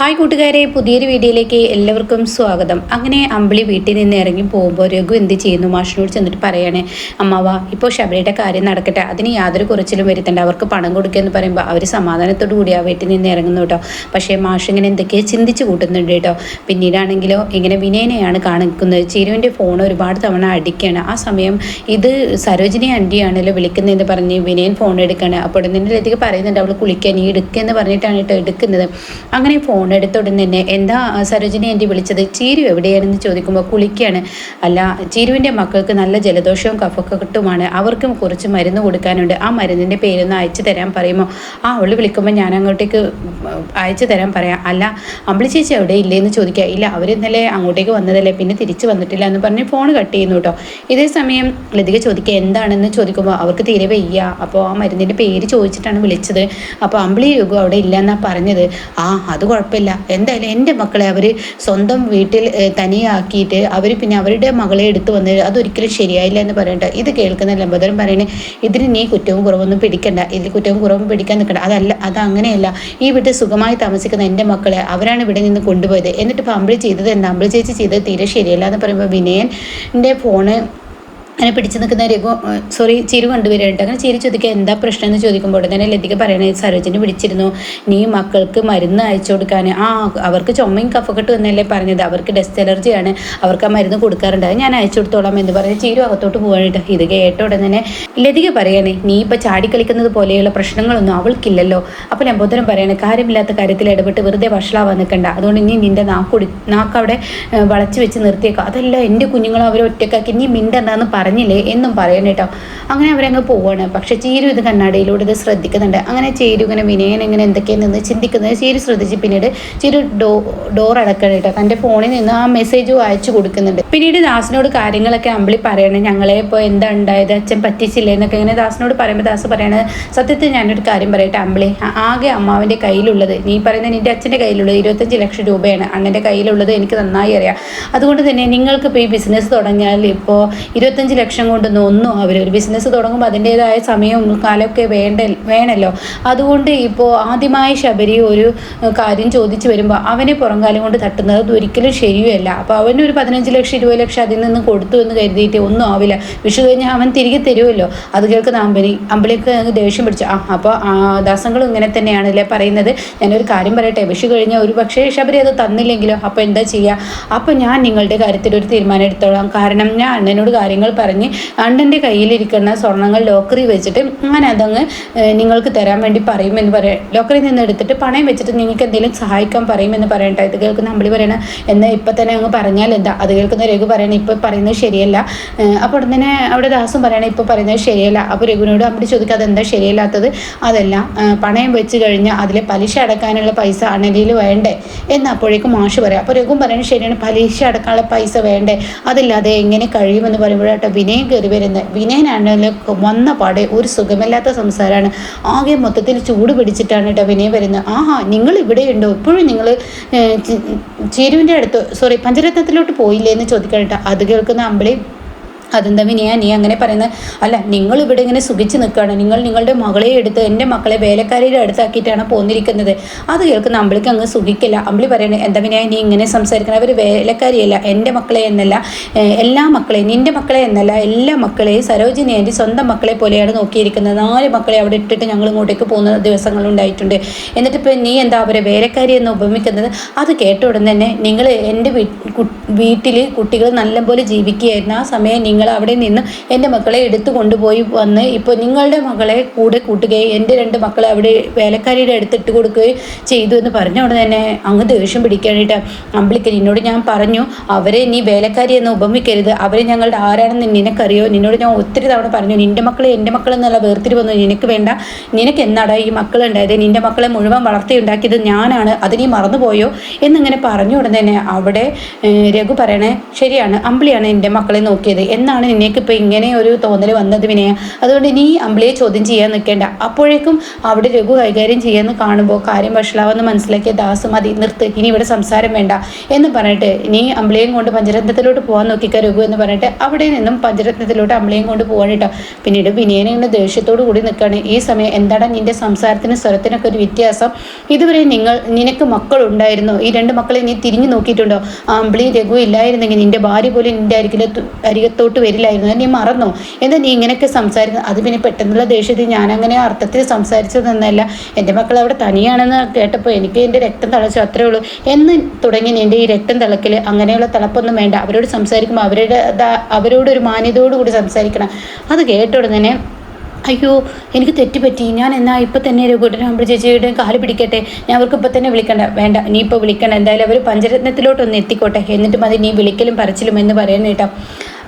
Hi കൂട്ടുകാരെ പുതിയൊരു വീഡിയോയിലേക്ക് എല്ലാവർക്കും സ്വാഗതം. അങ്ങനെ അമ്പിളി വീട്ടിൽ നിന്ന് ഇറങ്ങി പോകുമ്പോൾ രഘു എന്ത് ചെയ്യുന്നു? മാഷിനോട് ചെന്നിട്ട് പറയണേ അമ്മാവ ഇപ്പോൾ ശബരിയുടെ കാര്യം നടക്കട്ടെ. അതിന് യാതൊരു കുറച്ചിലും വരുത്തണ്ട. അവർക്ക് പണം കൊടുക്കുക എന്ന് പറയുമ്പോൾ അവർ സമാധാനത്തോടു കൂടി ആ വീട്ടിൽ നിന്ന് ഇറങ്ങുന്നു കേട്ടോ പക്ഷേ മാഷ് ഇങ്ങനെ എന്തൊക്കെയോ ചിന്തിച്ച് കൂട്ടുന്നുണ്ട് കേട്ടോ പിന്നീടാണെങ്കിലോ ഇങ്ങനെ വിനയനെയാണ് കാണിക്കുന്നത്. ചിരുവിന്റെ ഫോൺ ഒരുപാട് തവണ അടിക്കുകയാണ് ആ സമയം ഇത് സരോജിനി ആന്റിയാണല്ലോ വിളിക്കുന്നതെന്ന് പറഞ്ഞ് വിനയൻ ഫോൺ എടുക്കുകയാണ് അപ്പോൾ നിന്റെ ലതിക്ക് പറയുന്നുണ്ട് അവൾ കുളിക്കാൻ നീ എടുക്കുമെന്ന് പറഞ്ഞിട്ടാണ് കേട്ടോ എടുക്കുന്നത്. അങ്ങനെ ഫോൺ ഉടനെ തന്നെ എന്താ സരോജിനി എന്റെ വിളിച്ചത്? ചീരു എവിടെയാണെന്ന് ചോദിക്കുമ്പോൾ കുളിക്കുകയാണ് അല്ല ചീരുവിന്റെ മക്കൾക്ക് നല്ല ജലദോഷവും കഫക്കെട്ടുമാണ് അവർക്കും കുറച്ച് മരുന്ന് കൊടുക്കാനുണ്ട്. ആ മരുന്നിന്റെ പേരൊന്ന് അയച്ചു തരാൻ പറയുമോ ആ അവൾ വിളിക്കുമ്പോൾ ഞാൻ അങ്ങോട്ടേക്ക് അയച്ചു തരാൻ പറയാം. അല്ല അമ്പിളി ചേച്ചി എവിടെ ഇല്ലേന്ന് ചോദിക്കുക ഇല്ല അവർ ഇന്നലെ അങ്ങോട്ടേക്ക് വന്നതല്ലേ പിന്നെ തിരിച്ച് വന്നിട്ടില്ല എന്ന് പറഞ്ഞ് ഫോൺ കട്ട് ചെയ്യുന്നു കേട്ടോ. ഇതേ സമയം ലതിക ചോദിക്കുക എന്താണെന്ന് ചോദിക്കുമ്പോൾ അവർക്ക് തീരെ വയ്യ. അപ്പോൾ ആ മരുന്നിന്റെ പേര് ചോദിച്ചിട്ടാണ് വിളിച്ചത്. അപ്പോൾ അമ്പിളി യുഗം അവിടെ ഇല്ല എന്നാണ് പറഞ്ഞത്. ആ അത് കുഴപ്പമില്ല. എന്തായാലും എന്റെ മക്കളെ അവർ സ്വന്തം വീട്ടിൽ തനിയാക്കിയിട്ട് അവർ പിന്നെ അവരുടെ മകളെ എടുത്തു വന്നത് അതൊരിക്കലും ശരിയായില്ല എന്ന് പറയണ്ട. ഇത് കേൾക്കുന്ന ലംബോദരൻ പറയണേ ഇതിന് നീ കുറ്റവും കുറവൊന്നും പിടിക്കണ്ട. ഇതിൽ കുറ്റവും കുറവും പിടിക്കാൻ നിൽക്കണ്ട. അതല്ല അത് അങ്ങനെയല്ല ഈ വീട്ടിൽ സുഖമായി താമസിക്കുന്ന എന്റെ മക്കളെ അവരാണ് ഇവിടെ നിന്ന് കൊണ്ടുപോയത്. എന്നിട്ട് ഇപ്പോൾ അമ്പിളി ചെയ്തത് എന്താ? അമ്പിളി ചേച്ചി ചെയ്തത് തീരെ ശരിയല്ല എന്ന് പറയുമ്പോൾ വിനയന്റെ ഫോണ് അങ്ങനെ പിടിച്ചു നിൽക്കുന്ന രഘു സോറി ചിരി കൊണ്ടുവരുന്നുണ്ട് അങ്ങനെ ചിരി ചോദിക്കുക എന്താ പ്രശ്നം? എന്ന് ചോദിക്കുമ്പോൾ തന്നെ ലതിക പറയണേ സരോജിനെ വിളിച്ചിരുന്നു. നീ മക്കൾക്ക് മരുന്ന് അയച്ചു കൊടുക്കാൻ ആ അവർക്ക് ചുമയും കഫക്കെട്ട് എന്നല്ലേ പറഞ്ഞത്. അവർക്ക് ഡസ്റ്റ് അലർജിയാണ് അവർക്ക് ആ മരുന്ന് കൊടുക്കാറുണ്ട്. ഞാൻ അയച്ചു കൊടുത്തോളാം എന്ന് പറഞ്ഞ് ചിരു അകത്തോട്ട് പോകാനായിട്ട് ഇത് കേട്ട ഉടനെ തന്നെ ലതിക പറയണേ നീ ഇപ്പം ചാടിക്കളിക്കുന്നത് പോലെയുള്ള പ്രശ്നങ്ങളൊന്നും അവൾക്കില്ലല്ലോ. അപ്പോൾ ലംബോദരം പറയണേ കാര്യമില്ലാത്ത കാര്യത്തിൽ ഇടപെട്ട് വെറുതെ വഷളാവാൻ നിൽക്കണ്ട. അതുകൊണ്ട് ഇനി നിന്റെ നാക്കൊടി നാക്കവിടെ വളച്ചു വെച്ച് നിർത്തിയേക്കാം. അതല്ല എന്റെ കുഞ്ഞുങ്ങൾ അവരെ ഒറ്റക്കാക്കി നീ മിണ്ടെന്നാന്ന് പറഞ്ഞില്ലേ? എന്നും പറയണം കേട്ടോ. അങ്ങനെ അവരങ്ങ് പോവാണ്. പക്ഷെ ചീരു ഇത് കണ്ണാടിയിലൂടെ ഇത് ശ്രദ്ധിക്കുന്നുണ്ട്. അങ്ങനെ ചീരു ഇങ്ങനെ വിനയൻ ഇങ്ങനെ എന്തൊക്കെയാണ് നിന്ന് ചിന്തിക്കുന്നത്? ചീരു ശ്രദ്ധിച്ച് പിന്നീട് ചീരു ഡോ ഡോർ അടക്കണം കേട്ടോ. തന്റെ ഫോണിൽ നിന്ന് ആ മെസ്സേജ് വായിച്ചു കൊടുക്കുന്നുണ്ട്. പിന്നീട് ദാസിനോട് കാര്യങ്ങളൊക്കെ അമ്പിളി പറയണേ. ഞങ്ങളെ ഇപ്പോൾ എന്താ ഉണ്ടായത്? അച്ഛൻ പറ്റിച്ചില്ലേ? എന്നൊക്കെ ഇങ്ങനെ ദാസിനോട് പറയുമ്പോൾ ദാസ് പറയണത് സത്യത്തിൽ ഞാനൊരു കാര്യം പറയട്ടെ അമ്പിളി. ആകെ അമ്മാവിന്റെ കയ്യിലുള്ളത് നീ പറയുന്നത് നിന്റെ അച്ഛന്റെ കയ്യിലുള്ളത് ഇരുപത്തഞ്ച് ലക്ഷം രൂപയാണ്. അണ്ണന്റെ കയ്യിലുള്ളത് എനിക്ക് നന്നായി അറിയാം. അതുകൊണ്ട് തന്നെ നിങ്ങൾക്ക് ഇപ്പോൾ ഈ ബിസിനസ് തുടങ്ങിയാൽ ഇപ്പോൾ ഇരുപത്തഞ്ച് ലക്ഷം കൊണ്ടൊന്നും ഒന്നും അവർ ഒരു ബിസിനസ് തുടങ്ങുമ്പോൾ അതിന്റേതായ സമയവും കാലമൊക്കെ വേണ്ട വേണമല്ലോ അതുകൊണ്ട് ഇപ്പോൾ ആദ്യമായി ശബരി ഒരു കാര്യം ചോദിച്ചു വരുമ്പോൾ അവനെ പുറംകാലം കൊണ്ട് തട്ടുന്നത് ഒരിക്കലും ശരിയല്ല അപ്പോൾ അവനൊരു പതിനഞ്ച് ലക്ഷം ഇരുപത് ലക്ഷം അതിൽ നിന്ന് കൊടുത്തു എന്ന് കരുതിയിട്ട് ഒന്നും ആവില്ല. വിഷു കഴിഞ്ഞാൽ അവൻ തിരികെ തരുമല്ലോ. അത് കേൾക്കുന്ന അമ്പനി അമ്പലിക്ക് ദേഷ്യം പിടിച്ചു ആ അപ്പോൾ ദാസങ്ങളും ഇങ്ങനെ തന്നെയാണല്ലേ പറയുന്നത്? ഞാനൊരു കാര്യം പറയട്ടെ. വിഷു കഴിഞ്ഞാൽ ഒരു പക്ഷേ ശബരി അത് തന്നില്ലെങ്കിലോ? അപ്പോൾ എന്താ ചെയ്യുക അപ്പോൾ ഞാൻ നിങ്ങളുടെ കാര്യത്തിൽ ഒരു തീരുമാനം എടുത്തോളാം. കാരണം ഞാൻ അണ്ണനോട് കാര്യങ്ങൾ പറഞ്ഞ് അണ്ടന്റെ കയ്യിലിരിക്കുന്ന സ്വർണങ്ങൾ ലോക്കറി വെച്ചിട്ട് ഞാൻ അതങ്ങ് നിങ്ങൾക്ക് തരാൻ വേണ്ടി പറയുമെന്ന് പറയാം ലോക്കറിയിൽ നിന്ന് എടുത്തിട്ട് പണയം വെച്ചിട്ട് നിങ്ങൾക്ക് എന്തെങ്കിലും സഹായിക്കാൻ പറയുമെന്ന് പറയണ്ട. ഇത് കേൾക്കുന്ന നമ്മൾ പറയണ എന്നാൽ ഇപ്പം തന്നെ അങ്ങ് പറഞ്ഞാൽ എന്താ? അത് കേൾക്കുന്ന രഘു പറയണ ഇപ്പം പറയുന്നത് ശരിയല്ല. അപ്പോൾ ഉടനെ തന്നെ അവിടെ ദാസം പറയണ ഇപ്പം പറയുന്നത് ശരിയല്ല. അപ്പോൾ രഘുവിനോട് അമ്പടി ചോദിക്കുക അതെന്താ ശരിയല്ലാത്തത്? അതല്ല പണയം വെച്ച് കഴിഞ്ഞാൽ അതിലെ പലിശ അടക്കാനുള്ള പൈസ അണലിയിൽ വേണ്ടേ? എന്ന് അപ്പോഴേക്കും മാഷ് പറയാം. അപ്പോൾ രഘു പറയണത് ശരിയാണ് പലിശ അടക്കാനുള്ള പൈസ വേണ്ടേ? അതില്ലാതെ എങ്ങനെ കഴിയുമെന്ന് പറയുമ്പോഴാട്ടോ വിനയം കയറി വരുന്നത്. വിനയനാണെങ്കിൽ വന്ന പാടെ ഒരു സുഖമില്ലാത്ത സംസാരമാണ്. ആകെ മൊത്തത്തിൽ ചൂട് പിടിച്ചിട്ടാണ് കേട്ടോ വിനയം വരുന്നത്. ആഹാ നിങ്ങൾ ഇവിടെ ഉണ്ടോ ഇപ്പോഴും നിങ്ങൾ ചേരുവിന്റെ അടുത്ത് സോറി പഞ്ചരത്നത്തിലോട്ട് പോയില്ലേ എന്ന് ചോദിക്കണം കേട്ടോ. അത് കേൾക്കുന്ന അമ്പിളി അതെന്താ വിനിയാ? നീ അങ്ങനെ പറയുന്നത് അല്ല നിങ്ങൾ ഇവിടെ ഇങ്ങനെ സുഖിച്ച് നിൽക്കുകയാണ്. നിങ്ങൾ നിങ്ങളുടെ മകളെ എടുത്ത് എന്റെ മക്കളെ വേലക്കാരിയുടെ അടുത്താക്കിയിട്ടാണ് പോന്നിരിക്കുന്നത്. അത് കേൾക്കുന്ന അമ്പിളിക്ക് അങ്ങ് സുഖിക്കില്ല. അമ്പിളി പറയുന്നത് എന്താ വിനയ നീ ഇങ്ങനെ സംസാരിക്കണം? അവർ വേലക്കാരിയല്ല. എന്റെ മക്കളെ എന്നല്ല എല്ലാ മക്കളെയും നിന്റെ മക്കളെ എന്നല്ല എല്ലാ മക്കളെയും സരോജിനി എന്റെ സ്വന്തം മക്കളെ പോലെയാണ് നോക്കിയിരിക്കുന്നത്. നാല് മക്കളെ അവിടെ ഇട്ടിട്ട് ഞങ്ങൾ ഇങ്ങോട്ടേക്ക് പോകുന്ന ദിവസങ്ങളുണ്ടായിട്ടുണ്ട് എന്നിട്ട് ഇപ്പം നീ എന്താ അവരെ വേലക്കാരി എന്ന് ഉപമിക്കുന്നത്? അത് കേട്ട ഉടൻ തന്നെ നിങ്ങൾ എന്റെ വീട്ടിൽ കുട്ടികൾ നല്ലപോലെ ജീവിക്കുകയായിരുന്നു. ആ സമയം നിങ്ങൾ അവിടെ നിന്ന് എന്റെ മക്കളെ എടുത്തു കൊണ്ടുപോയി വന്ന് ഇപ്പോൾ നിങ്ങളുടെ മകളെ കൂടെ കൂട്ടുകയും എന്റെ രണ്ട് മക്കളെ അവിടെ വേലക്കാരിയുടെ അടുത്തിട്ട് കൊടുക്കുകയും ചെയ്തു എന്ന് പറഞ്ഞ ഉടനെ തന്നെ അങ്ങ് ദേഷ്യം പിടിക്കാനായിട്ട് അമ്പിളിക്കൽ എന്നോട് ഞാൻ പറഞ്ഞു അവരെ നീ വേലക്കാരി എന്ന് ഉപമിക്കരുത്. അവരെ ഞങ്ങളുടെ ആരാണെന്ന് നിനക്കറിയോ? നിന്നോട് ഞാൻ ഒത്തിരി തവണ പറഞ്ഞു നിന്റെ മക്കളെ എന്റെ മക്കളെന്നുള്ള വേർതിരിവൊന്നും നിനക്ക് വേണ്ട. നിനക്ക് എന്നാടാ ഈ മക്കളുണ്ടായത് നിന്റെ മക്കളെ മുഴുവൻ വളർത്തിയുണ്ടാക്കിയത് ഞാനാണ്. അത് നീ മറന്നുപോയോ? എന്നിങ്ങനെ പറഞ്ഞു തന്നെ അവിടെ രഘു പറയണേ ശരിയാണ് അമ്പിളിയാണ് എന്റെ മക്കളെ നോക്കിയത്. എന്നാൽ എന്നാണ് നിനക്ക് ഇപ്പോൾ ഇങ്ങനെ ഒരു തോന്നൽ വന്നത് വിനയ. അതുകൊണ്ട് നീ അമ്പിളിയെ ചോദ്യം ചെയ്യാൻ നിൽക്കേണ്ട. അപ്പോഴേക്കും അവിടെ രഘു കൈകാര്യം ചെയ്യാമെന്ന് കാണുമ്പോൾ കാര്യം വഷളാവെന്ന് മനസ്സിലാക്കിയ ദാസ് മതി നിർത്ത് ഇനി ഇവിടെ സംസാരം വേണ്ട എന്ന് പറഞ്ഞിട്ട് നീ അമ്പിളിയും കൊണ്ട് പഞ്ചരത്നത്തിലോട്ട് പോകാൻ നോക്കിക്ക രഘു എന്ന് പറഞ്ഞിട്ട് അവിടെ നിന്നും പഞ്ചരത്നത്തിലോട്ട് അമ്പിളിയും കൊണ്ട് പോകാൻ കേട്ടോ. പിന്നീട് വിനയനെ ഇങ്ങനെ ദേഷ്യത്തോടു കൂടി നിൽക്കുകയാണ് ഈ സമയം എന്താണ് നിന്റെ സംസാരത്തിന് സ്വരത്തിനൊക്കെ ഒരു വ്യത്യാസം? ഇതുവരെ നിങ്ങൾ നിനക്ക് മക്കളുണ്ടായിരുന്നു? ഈ രണ്ട് മക്കളെ നീ തിരിഞ്ഞു നോക്കിയിട്ടുണ്ടോ? അമ്പിളി രഘു ഇല്ലായിരുന്നെങ്കിൽ നിന്റെ ഭാര്യ പോലും നിന്റെ അരികിലെ അരികത്തോട്ട് വരില്ലായിരുന്നു. അത് നീ മറന്നു? എന്താ നീ ഇങ്ങനെയൊക്കെ സംസാരിക്കുന്നത് അത് പിന്നെ പെട്ടെന്നുള്ള ദേഷ്യത്തിൽ ഞാൻ അങ്ങനെ അർത്ഥത്തിൽ സംസാരിച്ചതെന്നല്ല. എന്റെ മക്കൾ അവിടെ തനിയാണെന്ന് കേട്ടപ്പോൾ എനിക്ക് എന്റെ രക്തം തിളച്ചു. അത്രേ ഉള്ളൂ. എന്ന് തുടങ്ങി എന്റെ ഈ രക്തം തിളക്കൽ അങ്ങനെയുള്ള തിളപ്പൊന്നും വേണ്ട. അവരോട് സംസാരിക്കുമ്പോൾ അവരുടെ അവരോട് ഒരു മാന്യതയോട് കൂടി സംസാരിക്കണം. അത് കേട്ട ഉടനെ അയ്യോ എനിക്ക് തെറ്റുപറ്റി. ഞാൻ എന്നാ ഇപ്പം തന്നെ രഘുട്ടനാകുമ്പോൾ ചേച്ചിയുടെ കാൽ പിടിക്കട്ടെ? ഞാൻ അവർക്ക് ഇപ്പം തന്നെ വിളിക്കണ്ട. വേണ്ട നീ ഇപ്പോൾ വിളിക്കണ്ട. എന്തായാലും അവർ പഞ്ചരത്നത്തിലോട്ടൊന്ന് എത്തിക്കോട്ടെ. എന്നിട്ട് മതി നീ വിളിക്കലും പറച്ചിലും എന്ന് പറയാൻ കേട്ടോ.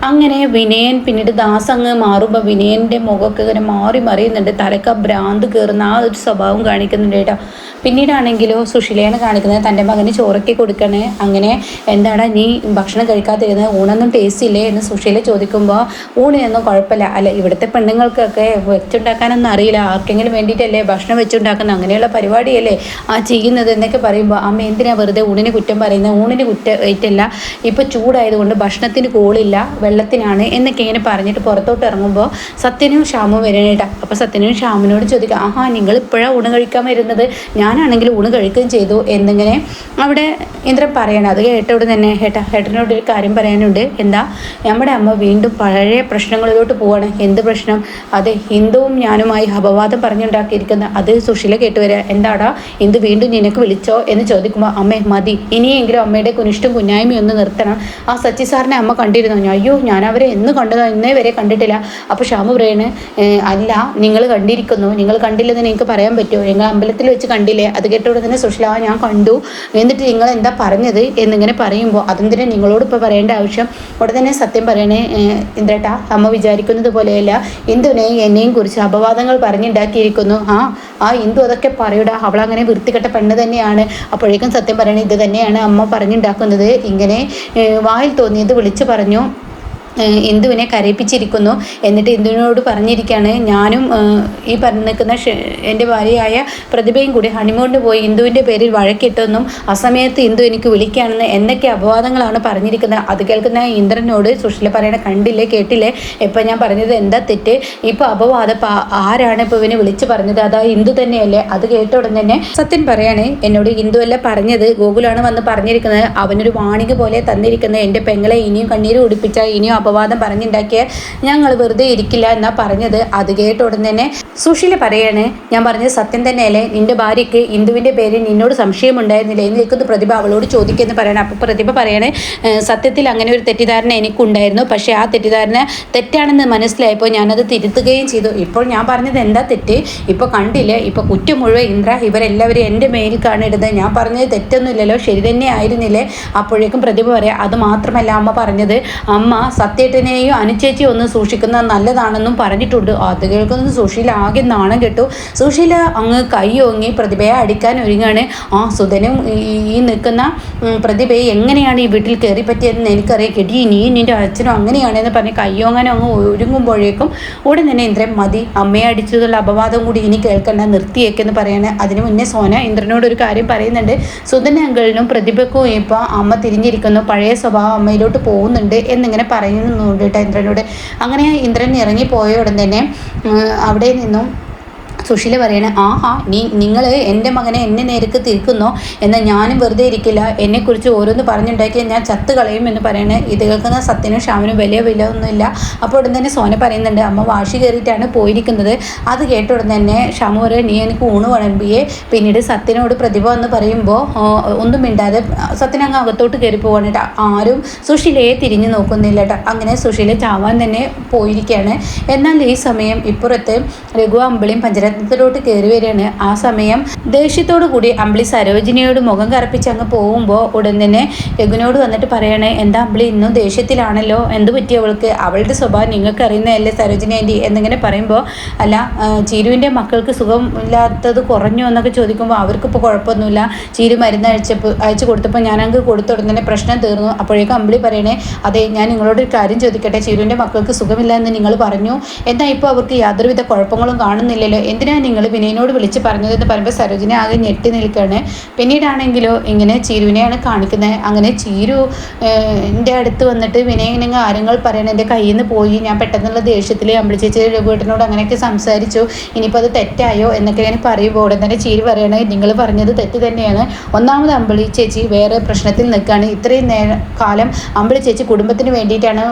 അങ്ങനെ വിനയൻ പിന്നീട് ദാസ് അങ്ങ് മാറുമ്പോൾ വിനയന്റെ മുഖമൊക്കെ ഇങ്ങനെ മാറി മറിയുന്നുണ്ട്. തലക്ക ഭ്രാന്ത് കയറുന്ന ആ ഒരു സ്വഭാവം കാണിക്കുന്നുണ്ട് കേട്ടോ പിന്നീടാണെങ്കിലോ സുശീലയാണ് കാണിക്കുന്നത്. തന്റെ മകന് ചോറൊക്കെ കൊടുക്കണേ. അങ്ങനെ എന്താടാ നീ ഭക്ഷണം കഴിക്കാതിരുന്നത്? ഊണൊന്നും ടേസ്റ്റ് ഇല്ലേ എന്ന് സുശീല ചോദിക്കുമ്പോൾ ഊണിനൊന്നും കുഴപ്പമില്ല. അല്ല ഇവിടുത്തെ പെണ്ണുങ്ങൾക്കൊക്കെ വെച്ചുണ്ടാക്കാനൊന്നും അറിയില്ല. ആർക്കെങ്കിലും വേണ്ടിയിട്ടല്ലേ ഭക്ഷണം വെച്ചുണ്ടാക്കുന്നത്? അങ്ങനെയുള്ള പരിപാടിയല്ലേ ആ ചെയ്യുന്നത്? എന്നൊക്കെ പറയുമ്പോൾ അമ്മ എന്തിനാണ് വെറുതെ ഊണിന് കുറ്റം പറയുന്നത്? ഊണിന് കുറ്റമായിട്ടല്ല ഇപ്പോൾ ചൂടായതുകൊണ്ട് ഭക്ഷണത്തിന് കോളില്ല വെള്ളത്തിനാണ് എന്നൊക്കെ ഇങ്ങനെ പറഞ്ഞിട്ട് പുറത്തോട്ട് ഇറങ്ങുമ്പോൾ സത്യനും ഷാമും വരണേട്ടാ അപ്പോൾ സത്യനും ഷാമിനോട് ചോദിക്കുക ആഹാ നിങ്ങൾ ഇപ്പോഴാണ് ഊണ് കഴിക്കാൻ വരുന്നത്? ഞാൻ ഞാനാണെങ്കിൽ ഊണ് കഴിക്കുകയും ചെയ്തു എന്നിങ്ങനെ അവിടെ ഇന്ദ്രൻ പറയണം അത് കേട്ടോട് തന്നെ ഏട്ടാ ഏട്ടനോട് ഒരു കാര്യം പറയാനുണ്ട്. എന്താ നമ്മുടെ അമ്മ വീണ്ടും പഴയ പ്രശ്നങ്ങളിലോട്ട് പോവാണ്. എന്ത് പ്രശ്നം? അതെ ഹിന്ദുവും ഞാനുമായി അപവാദം പറഞ്ഞുണ്ടാക്കിയിരിക്കുന്ന അത് സുശീല കേട്ടുവരിക എന്താടാ എന്ത് വീണ്ടും നിനക്ക് വിളിച്ചോ എന്ന് ചോദിക്കുമ്പോൾ അമ്മേ മതി. ഇനിയെങ്കിലും അമ്മയുടെ കുനിഷ്ടും കുഞ്ഞായ്മയും ഒന്ന് നിർത്തണം. ആ സച്ചി സാറിനെ അമ്മ കണ്ടിരുന്നു? അയ്യോ ഞാൻ അവരെ എന്ന് കണ്ടതോ? ഇന്നേ വരെ കണ്ടിട്ടില്ല. അപ്പോൾ ഷാമു പറയണ് അല്ല നിങ്ങൾ കണ്ടിരിക്കുന്നു. നിങ്ങൾ കണ്ടില്ലെന്ന് നിങ്ങൾക്ക് പറയാൻ പറ്റുമോ? നിങ്ങൾ അമ്പലത്തിൽ വെച്ച് കണ്ടില്ലേ? പറഞ്ഞില്ലേ അത് കേട്ട ഉടനെ സുശീലാവ ഞാൻ കണ്ടു. എന്നിട്ട് നിങ്ങൾ എന്താ പറഞ്ഞത് എന്നിങ്ങനെ പറയുമ്പോൾ അതെന്തിനാ നിങ്ങളോട് ഇപ്പോൾ പറയേണ്ട ആവശ്യം? ഉടനെ സത്യം പറയണേ ഇന്ദ്രേട്ടാ അമ്മ വിചാരിക്കുന്നത് പോലെയല്ല. ഇന്ദുവിനെ എന്നെയും കുറിച്ച് അപവാദങ്ങൾ പറഞ്ഞുണ്ടാക്കിയിരിക്കുന്നു. ആ ആ ഇന്ദു അതൊക്കെ പറയൂടാ. അവളങ്ങനെ വൃത്തികെട്ട പെണ്ണ് തന്നെയാണ്. അപ്പോഴേക്കും സത്യം പറയണേ ഇത് തന്നെയാണ് അമ്മ പറഞ്ഞുണ്ടാക്കുന്നത്. ഇങ്ങനെ വായിൽ തോന്നിയത് വിളിച്ചു പറഞ്ഞു. ഇന്ദുവിനെ കരയിപ്പിച്ചിരിക്കുന്നു. എന്നിട്ട് ഇന്ദുവിനോട് പറഞ്ഞിരിക്കുകയാണ് ഞാനും ഈ പറഞ്ഞു നിൽക്കുന്ന എന്റെ ഭാര്യയായ പ്രതിഭയും കൂടി ഹണിമൂണിന് പോയി ഇന്ദുവിന്റെ പേരിൽ വഴക്കിട്ടെന്നും അസമയത്ത് ഇന്ദു എനിക്ക് വിളിക്കുകയാണെന്ന് എന്തൊക്കെ അപവാദങ്ങളാണ് പറഞ്ഞിരിക്കുന്നത്. അത് കേൾക്കുന്ന ഇന്ദ്രനോട് സുഷില പറയണ കണ്ടില്ലേ കേട്ടില്ലേ? ഇപ്പം ഞാൻ പറഞ്ഞത് എന്താ തെറ്റ്? ഇപ്പോൾ അപവാദം ആരാണ് ഇപ്പോൾ ഇവനെ വിളിച്ച് പറഞ്ഞത്? അതാ ഇന്ദു തന്നെയല്ലേ? അത് കേട്ട ഉടൻ തന്നെ സത്യൻ പറയാണ് എന്നോട് ഇന്ദു അല്ല പറഞ്ഞത്. ഗോകുലാണ് വന്ന് പറഞ്ഞിരിക്കുന്നത്. അവനൊരു വാണിക പോലെ തന്നിരിക്കുന്നത് എന്റെ പെങ്ങളെ ഇനിയും കണ്ണീര് കുടിപ്പിച്ചാൽ ഇനിയും അപവാദം പറഞ്ഞുണ്ടാക്കിയ ഞങ്ങൾ വെറുതെ ഇരിക്കില്ല എന്നാ പറഞ്ഞത്. അത് കേട്ട ഉടൻ തന്നെ സുഷീല പറയാണ് ഞാൻ പറഞ്ഞത് സത്യം തന്നെയല്ലേ? നിന്റെ ഭാര്യയ്ക്ക് ഇന്ദുവിന്റെ പേരിൽ നിന്നോട് സംശയമുണ്ടായിരുന്നില്ല? എന്ന് നിൽക്കുന്ന പ്രതിഭ അവളോട് ചോദിക്കുമെന്ന് പറയണം. അപ്പോൾ പ്രതിഭ പറയണേ സത്യത്തിൽ അങ്ങനെ ഒരു തെറ്റിദ്ധാരണ എനിക്കുണ്ടായിരുന്നു. പക്ഷേ ആ തെറ്റിദ്ധാരണ തെറ്റാണെന്ന് മനസ്സിലായപ്പോൾ ഞാനത് തിരുത്തുകയും ചെയ്തു. ഇപ്പോൾ ഞാൻ പറഞ്ഞത് എന്താ തെറ്റ്? ഇപ്പോൾ കണ്ടില്ലേ? ഇപ്പോൾ കുറ്റം മുഴുവൻ ഇന്ദ്ര ഇവരെല്ലാവരും എന്റെ മേലിൽ കാണിടുന്നത്. ഞാൻ പറഞ്ഞത് തെറ്റൊന്നുമില്ലല്ലോ. ശരി തന്നെ ആയിരുന്നില്ലേ? അപ്പോഴേക്കും പ്രതിഭ പറയാം അത് മാത്രമല്ല അമ്മ പറഞ്ഞത്. അമ്മ സത്യേട്ടനെയും അനുചേച്ചി ഒന്ന് സൂക്ഷിക്കുന്നത് നല്ലതാണെന്നും പറഞ്ഞിട്ടുണ്ട്. അത് കേൾക്കുന്നത് സുശീല ആകെ നാണം കെട്ടു. സുശീല അങ്ങ് കൈ ഓങ്ങി പ്രതിഭയെ അടിക്കാൻ ഒരുങ്ങാണ്. ആ സുധനും ഈ നിൽക്കുന്ന പ്രതിഭയെ എങ്ങനെയാണ് ഈ വീട്ടിൽ കയറി പറ്റിയതെന്ന് എനിക്കറിയാം. കെടി നീ നിന്റെ അച്ഛനും അങ്ങനെയാണെന്ന് പറഞ്ഞ് കയ്യോങ്ങാനും അങ്ങ് ഒരുങ്ങുമ്പോഴേക്കും ഉടൻ തന്നെ ഇന്ദ്രൻ മതി അമ്മയെ അടിച്ചതുള്ള അപവാദം കൂടി ഇനി കേൾക്കണ്ട നിർത്തിയേക്കെന്ന് പറയാണ്. അതിന് മുന്നേ സോന ഇന്ദ്രനോട് ഒരു കാര്യം പറയുന്നുണ്ട്. സുധന അങ്കിളിനും പ്രതിഭക്കും ഇപ്പോൾ അമ്മ തിരിഞ്ഞിരിക്കുന്നു. പഴയ സ്വഭാവം അമ്മയിലോട്ട് പോകുന്നുണ്ട് എന്നിങ്ങനെ പറയുന്നുണ്ട് കേട്ടോ ഇന്ദ്രനോട് അങ്ങനെ ഇന്ദ്രൻ ഇറങ്ങിപ്പോയ പോയ ഉടൻ തന്നെ അവിടെ നിന്നും സുശീല പറയണ ആഹാ നീ നിങ്ങൾ എന്റെ മകനെ എന്നെ നേരക്ക് തിരിക്കുന്നോ? എന്നാൽ ഞാനും വെറുതെ ഇരിക്കില്ല. എന്നെക്കുറിച്ച് ഓരോന്ന് പറഞ്ഞുണ്ടാക്കിയാൽ ഞാൻ ചത്ത് കളയും എന്ന് പറയണേ. ഇത് കേൾക്കുന്ന സത്യനും ഷാമിനും വലിയ വില ഒന്നുമില്ല. അപ്പോൾ ഉടൻ തന്നെ സോന പറയുന്നുണ്ട് അമ്മ വാശി കയറിയിട്ടാണ് പോയിരിക്കുന്നത്. അത് കേട്ട ഉടൻ തന്നെ ഷാമു പറയും നീ എനിക്ക് ഊണ് വിളമ്പിയെ. പിന്നീട് സത്യനോട് പ്രതിഭ എന്ന് പറയുമ്പോൾ ഒന്നും മിണ്ടാതെ സത്യൻ അങ്ങ് അകത്തോട്ട് കയറി പോകാനായിട്ട് ആരും സുശീലയെ തിരിഞ്ഞു നോക്കുന്നില്ല കേട്ടോ. അങ്ങനെ സുശീല ചാവാൻ തന്നെ പോയിരിക്കുകയാണ് എന്നാൽ ഈ സമയം ഇപ്പുറത്ത് രഘു അമ്പിളിയും പഞ്ചര മരണത്തിലോട്ട് കയറി വരികയാണ്. ആ സമയം ദേഷ്യത്തോടു കൂടി അമ്പിളി സരോജിനിയോട് മുഖം കറപ്പിച്ച് അങ്ങ് പോകുമ്പോൾ ഉടൻ തന്നെ രഘുനോട് വന്നിട്ട് പറയണേ എന്താ അമ്പിളി ഇന്നും ദേഷ്യത്തിലാണല്ലോ? എന്ത് പറ്റി അവൾക്ക്? അവളുടെ സ്വഭാവം നിങ്ങൾക്ക് അറിയുന്നതല്ലേ സരോജിനി ആന്റി എന്നിങ്ങനെ പറയുമ്പോൾ അല്ല ചീരുവിന്റെ മക്കൾക്ക് സുഖമില്ലാത്തത് കുറഞ്ഞു എന്നൊക്കെ ചോദിക്കുമ്പോൾ അവർക്കിപ്പോൾ കുഴപ്പമൊന്നുമില്ല. ചീരു മരുന്ന് അയച്ചപ്പോൾ അയച്ചു കൊടുത്തപ്പോൾ ഞാൻ അങ്ങ് കൊടുത്തുടൻ തന്നെ പ്രശ്നം തീർന്നു. അപ്പോഴേക്കും അമ്പിളി പറയണേ അതെ ഞാൻ നിങ്ങളോട് ഒരു കാര്യം ചോദിക്കട്ടെ. ചീരുവിന്റെ മക്കൾക്ക് സുഖമില്ല എന്ന് നിങ്ങൾ പറഞ്ഞു. എന്നാൽ ഇപ്പോൾ അവർക്ക് യാതൊരുവിധ കുഴപ്പങ്ങളും കാണുന്നില്ലല്ലോ? എന്തിനാണ് നിങ്ങൾ വിനയനോട് വിളിച്ച് പറഞ്ഞതെന്ന് പറയുമ്പോൾ സരോജിനി ആകെ ഞെട്ടി നിൽക്കുകയാണ്. പിന്നീടാണെങ്കിലോ ഇങ്ങനെ ചീരുവിനെയാണ് കാണിക്കുന്നത് അങ്ങനെ ചീരു എന്റെ അടുത്ത് വന്നിട്ട് വിനയനെ കാര്യങ്ങൾ പറയണം. എന്റെ കയ്യിൽ നിന്ന് പോയി. ഞാൻ പെട്ടെന്നുള്ള ദേഷ്യത്തിൽ അമ്പിളി ചേച്ചി രഘുവേട്ടനോട് അങ്ങനെയൊക്കെ സംസാരിച്ചു. ഇനിയിപ്പോൾ അത് തെറ്റായോ എന്നൊക്കെ ഞാൻ പറയുമ്പോൾ ഉടൻ തന്നെ ചീരു പറയണേ നിങ്ങൾ പറഞ്ഞത് തെറ്റ് തന്നെയാണ്. ഒന്നാമത് അമ്പിളി ചേച്ചി വേറെ പ്രശ്നത്തിൽ നിൽക്കുകയാണ്. ഇത്രയും നേരം കാലം അമ്പിളി ചേച്ചി കുടുംബത്തിന് വേണ്ടിയിട്ടാണ്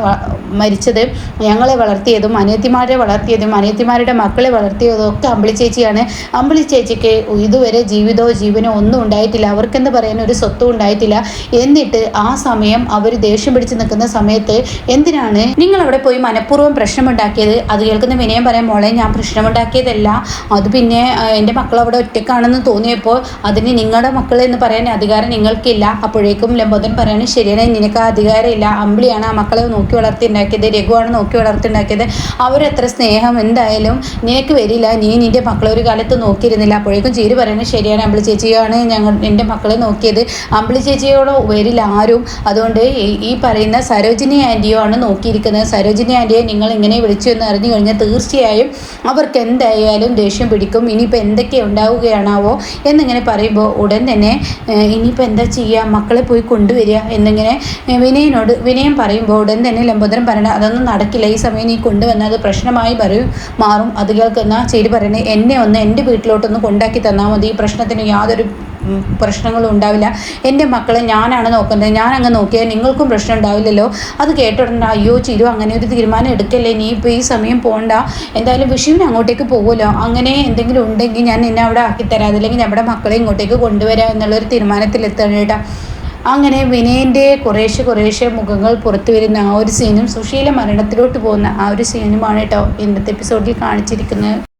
മരിച്ചത്. ഞങ്ങളെ വളർത്തിയതും അനിയത്തിമാരെ വളർത്തിയതും അനിയത്തിമാരുടെ മക്കളെ വളർത്തിയതും ഒക്കെ അമ്പിളി ചേച്ചിയാണ്. അമ്പിളി ചേച്ചിക്ക് ഇതുവരെ ജീവിതമോ ജീവനോ ഒന്നും ഉണ്ടായിട്ടില്ല. അവർക്കെന്ന് പറയാൻ ഒരു സ്വത്തും ഉണ്ടായിട്ടില്ല. എന്നിട്ട് ആ സമയം അവർ ദേഷ്യം പിടിച്ച് നിൽക്കുന്ന സമയത്ത് എന്തിനാണ് നിങ്ങൾ അവിടെ പോയി മനഃപൂർവം പ്രശ്നമുണ്ടാക്കിയത്? അത് കേൾക്കുന്ന വിനയം പറയാൻ മോളെ ഞാൻ പ്രശ്നമുണ്ടാക്കിയതല്ല. അത് പിന്നെ എന്റെ മക്കൾ അവിടെ ഒറ്റക്കാണെന്ന് തോന്നിയപ്പോൾ അതിന് നിങ്ങളുടെ മക്കൾ എന്ന് പറയാൻ അധികാരം നിങ്ങൾക്കില്ല. അപ്പോഴേക്കും ലംബോദൻ പറയാണ് ശരിയാണ് നിനക്ക് ആ അധികാരമില്ല അമ്പിളിയാണ് ആ മക്കളെ നോക്കി വളർത്തിണ്ടാക്കിയത് രഘുവാണ് നോക്കി വളർത്തിണ്ടാക്കിയത് അവരെത്ര സ്നേഹം എന്തായാലും നിനക്ക് വരില്ല. നീ നിന്റെ മക്കളെ ഒരു കാലത്ത് നോക്കിയിരുന്നില്ല. അപ്പോഴേക്കും ചേരി പറയുന്നത് ശരിയാണ് അമ്പിളി ചേച്ചിയാണ് ഞങ്ങൾ എന്റെ മക്കളെ നോക്കിയത്. അമ്പിളി ചേച്ചിയോട് വരില്ല ആരും അതുകൊണ്ട് ഈ പറയുന്ന സരോജിനി ആന്റിയോ ആണ് നോക്കിയിരിക്കുന്നത്. സരോജിനി ആന്റിയെ നിങ്ങൾ ഇങ്ങനെ വിളിച്ചു എന്ന് അറിഞ്ഞു കഴിഞ്ഞാൽ തീർച്ചയായും അവർക്ക് എന്തായാലും ദേഷ്യം പിടിക്കും. ഇനിയിപ്പോൾ എന്തൊക്കെ ഉണ്ടാവുകയാണാവോ എന്നിങ്ങനെ പറയുമ്പോൾ ഉടൻ തന്നെ ഇനിയിപ്പോൾ എന്താ ചെയ്യുക മക്കളെ പോയി കൊണ്ടുവരിക എന്നിങ്ങനെ വിനയനോട് വിനയം പറയുമ്പോൾ ഉടൻ തന്നെ ലംബോദരൻ പറയണം അതൊന്നും നടക്കില്ല. ഈ സമയം നീ കൊണ്ടുവന്നത് പ്രശ്നമായി പറയും മാറും. അത് കേൾക്കുന്ന ചേരി പറയണേ എന്നെ ഒന്ന് എന്റെ വീട്ടിലോട്ടൊന്ന് കൊണ്ടാക്കി തന്നാൽ മതി. ഈ പ്രശ്നത്തിന് യാതൊരു പ്രശ്നങ്ങളും ഉണ്ടാവില്ല. എന്റെ മക്കളെ ഞാനാണ് നോക്കുന്നത് ഞാൻ അങ്ങ് നോക്കിയാൽ നിങ്ങൾക്കും പ്രശ്നം ഉണ്ടാവില്ലല്ലോ. അത് കേട്ടിട്ടുണ്ട് അയ്യോ ചിരു അങ്ങനെ ഒരു തീരുമാനം എടുക്കല്ലേ? നീ ഇപ്പോൾ ഈ സമയം പോകണ്ട എന്തായാലും വിഷുവിന് അങ്ങോട്ടേക്ക് പോകുമല്ലോ അങ്ങനെ എന്തെങ്കിലും ഉണ്ടെങ്കിൽ ഞാൻ നിന്നെ അവിടെ ആക്കിത്തരാം അതല്ലെങ്കിൽ നമ്മുടെ മക്കളെ ഇങ്ങോട്ടേക്ക് കൊണ്ടുവരാം എന്നുള്ളൊരു തീരുമാനത്തിലെത്തണം കേട്ടോ. അങ്ങനെ വിനയന്റെ കുറേശ്ശെ കുറേശ്ശെ മുഖങ്ങൾ പുറത്തു വരുന്ന ആ ഒരു സീനും സുശീല മരണത്തിലോട്ട് പോകുന്ന ആ ഒരു സീനുമാണ് കേട്ടോ ഇന്നത്തെ എപ്പിസോഡിൽ കാണിച്ചിരിക്കുന്നത്.